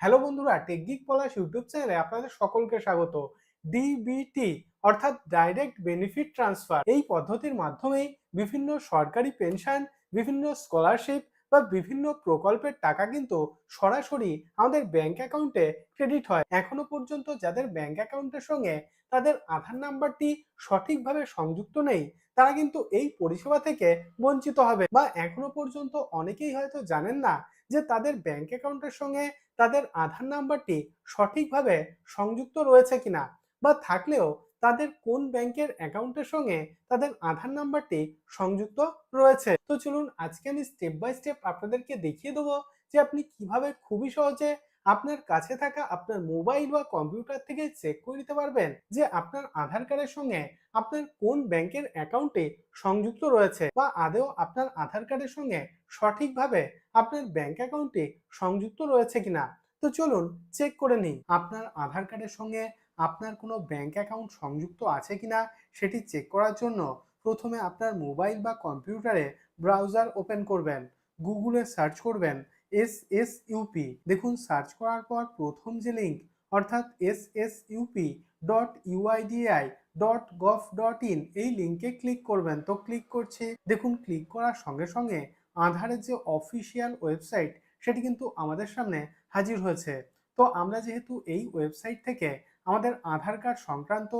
Hello বন্ধুরা টেকগিক পলাশ YouTube চ্যানেলে আপনাদের সকলকে স্বাগত। ডিবিটি অর্থাৎ ডাইরেক্ট বেনিফিট ট্রান্সফার এই পদ্ধতির মাধ্যমেই বিভিন্ন সরকারি পেনশন বিভিন্ন স্কলারশিপ বা বিভিন্ন প্রকল্পের টাকা কিন্তু সরাসরি আমাদের ব্যাংক অ্যাকাউন্টে ক্রেডিট হয়। এখনও পর্যন্ত যাদের ব্যাংক অ্যাকাউন্টের সঙ্গে তাদের আধার নাম্বারটি সঠিকভাবে সংযুক্ত নেই, তারা কিন্তু এই পরিষেবা থেকে বঞ্চিত হবে। বা এখনও পর্যন্ত অনেকেই হয়তো জানেন না যে তাদের ব্যাংক অ্যাকাউন্টের সঙ্গে তাদের আধার নাম্বারটি সঠিকভাবে সংযুক্ত রয়েছে কিনা বা থাকলেও তাদের কোন ব্যাংকের অ্যাকাউন্টের সঙ্গে তাদের আধার নাম্বারটি সংযুক্ত রয়েছে। তো চলুন আজকে আমি স্টেপ বাই স্টেপ আপনাদেরকে দেখিয়ে দেবো যে আপনি কীভাবে খুবই সহজে আপনার কাছে থাকা আপনার মোবাইল বা কম্পিউটার থেকে চেক করে নিতে পারবেন যে আপনার আধার কার্ডের সঙ্গে আপনার কোন ব্যাংকের অ্যাকাউন্টে সংযুক্ত রয়েছে বা আদেও আপনার আধার কার্ডের সঙ্গে সঠিকভাবে আপনার ব্যাংক অ্যাকাউন্টে সংযুক্ত রয়েছে কিনা। তো চলুন চেক করে নিই, আপনার আধার কার্ডের সঙ্গে আপনার কোনো ব্যাংক অ্যাকাউন্ট সংযুক্ত আছে কিনা সেটি চেক করার জন্য প্রথমে আপনার মোবাইল বা কম্পিউটারে ব্রাউজার ওপেন করবেন গুগলে সার্চ করবেন এস এস ইউপি দেখুন সার্চ করার পর প্রথম যে লিঙ্ক অর্থাৎ S S UP dot UIDAI dot gov dot in এই লিঙ্কে ক্লিক করবেন। তো ক্লিক করছি, দেখুন ক্লিক করার সঙ্গে সঙ্গে আধারের যে অফিসিয়াল ওয়েবসাইট সেটি কিন্তু আমাদের সামনে হাজির হয়েছে। তো আমরা যেহেতু এই ওয়েবসাইট থেকে আমাদের আধার কার্ড সংক্রান্ত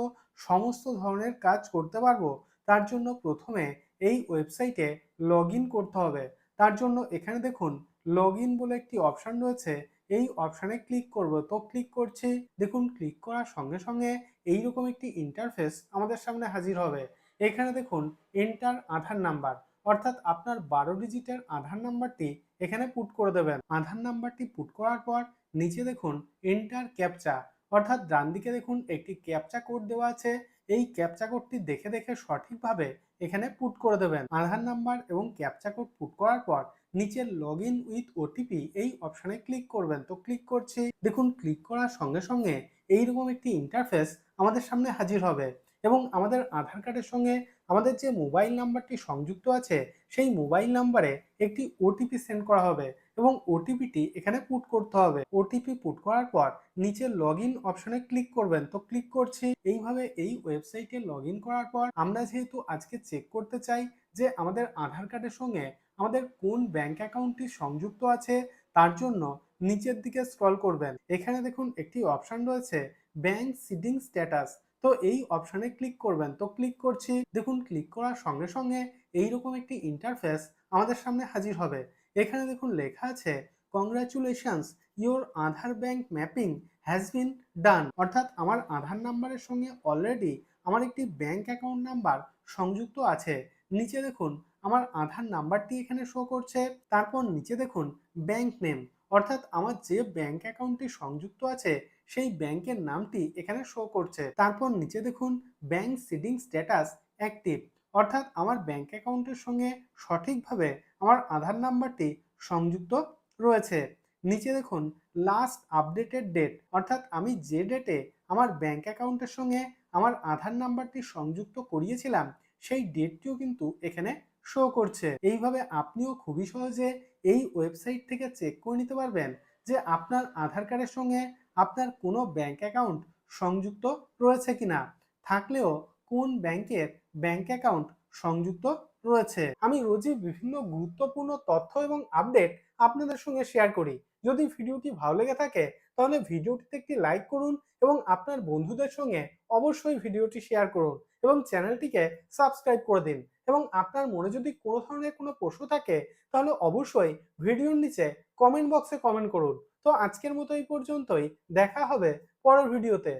সমস্ত ধরনের কাজ করতে পারব, তার জন্য প্রথমে এই ওয়েবসাইটে লগ করতে হবে। তার জন্য এখানে দেখুন লগ বলে একটি অপশান রয়েছে, এই অপশানে ক্লিক করব। তো ক্লিক করছি, দেখুন ক্লিক করার সঙ্গে সঙ্গে এইরকম একটি ইন্টারফেস আমাদের সামনে হাজির হবে। এখানে দেখুন এন্টার আধার নাম্বার অর্থাৎ আপনার বারো ডিজিটের আধার নাম্বারটি এখানে পুট করে দেবেন। আধার নাম্বারটি পুট করার পর নিচে দেখুন এন্টার ক্যাপচা অর্থাৎ ডান দিকে দেখুন একটি ক্যাপচা কোড দেওয়া আছে, এই ক্যাপচা কোডটি দেখে দেখে সঠিকভাবে এখানে পুট করে দেবেন। আধার নাম্বার এবং ক্যাপচা কোড পুট করার পর নিচে লগ ইন উইথ ওটিপি এই অপশানে ক্লিক করবেন। তো ক্লিক করছি, দেখুন ক্লিক করার সঙ্গে সঙ্গে এইরকম একটি ইন্টারফেস আমাদের সামনে হাজির হবে। এবং আমাদের আধার কার্ডের সঙ্গে আমাদের যে মোবাইল নাম্বারটি সংযুক্ত আছে, সেই মোবাইল নাম্বারে একটি ওটিপি সেন্ড করা হবে এবং ওটিপিটি এখানে পুট করতে হবে। ওটিপি পুট করার পর নিচে লগ ইন অপশনে ক্লিক করবেন। তো ক্লিক করছি। এইভাবে এই ওয়েবসাইটে লগ করার পর আমরা যেহেতু আজকে চেক করতে চাই যে আমাদের আধার কার্ডের সঙ্গে আমাদের কোন ব্যাংক অ্যাকাউন্টটি সংযুক্ত আছে, তার জন্য নিচের দিকে স্ক্রল করবেন। এখানে দেখুন একটি অপশন রয়েছে ব্যাংক সিডিং স্ট্যাটাস তো এই অপশানে ক্লিক করবেন। তো ক্লিক করছি, দেখুন ক্লিক করার সঙ্গে সঙ্গে এইরকম একটি ইন্টারফেস আমাদের সামনে হাজির হবে। এখানে দেখুন লেখা আছে congratulations your Aadhaar bank mapping has been done অর্থাৎ আমার আধার নাম্বারের সঙ্গে অলরেডি আমার একটি ব্যাংক অ্যাকাউন্ট নাম্বার সংযুক্ত আছে। নিচে দেখুন, আমার আধার নাম্বারটি এখানে শো করছে। তারপর নিচে দেখুন ব্যাংক নেম অর্থাৎ আমার যে ব্যাংক অ্যাকাউন্টটি সংযুক্ত আছে, সেই ব্যাংকের নামটি এখানে শো করছে। তারপর নিচে দেখুন ব্যাংক সিডিং স্ট্যাটাস অ্যাক্টিভ অর্থাৎ আমার ব্যাংক অ্যাকাউন্টের সঙ্গে সঠিকভাবে আমার আধার নাম্বারটি সংযুক্ত রয়েছে। নিচে দেখুন লাস্ট আপডেটেড ডেট অর্থাৎ আমি যে ডেটে আমার ব্যাংক অ্যাকাউন্টের সঙ্গে আমার আধার নাম্বারটি সংযুক্ত করিয়েছিলাম, সেই ডেটটিও কিন্তু এখানে শো করছে। এইভাবে আপনিও খুবই সহজে এই ওয়েবসাইট থেকে চেক করে নিতে পারবেন যে আপনার আধার কার্ডের সঙ্গে আপনার কোনো ব্যাংক অ্যাকাউন্ট সংযুক্ত রয়েছে কিনা। থাকলেও কোন ব্যাংকের ব্যাংক অ্যাকাউন্ট সংযুক্ত রয়েছে। আমি রোজই বিভিন্ন গুরুত্বপূর্ণ তথ্য এবং আপডেট আপনাদের সঙ্গে শেয়ার করি। যদি ভিডিওটি ভালো লেগে থাকে, তাহলে ভিডিওটিতে একটি লাইক করুন এবং আপনার বন্ধুদের সঙ্গে অবশ্যই ভিডিওটি শেয়ার করুন এবং চ্যানেলটিকে সাবস্ক্রাইব করে দিন এবং আপনার মনে যদি কোনো ধরনের কোনো প্রশ্ন থাকে, তাহলে অবশ্যই ভিডিওর নিচে কমেন্ট বক্সে কমেন্ট করুন। তো আজকের মতো এই পর্যন্তই। দেখা হবে পরের ভিডিওতে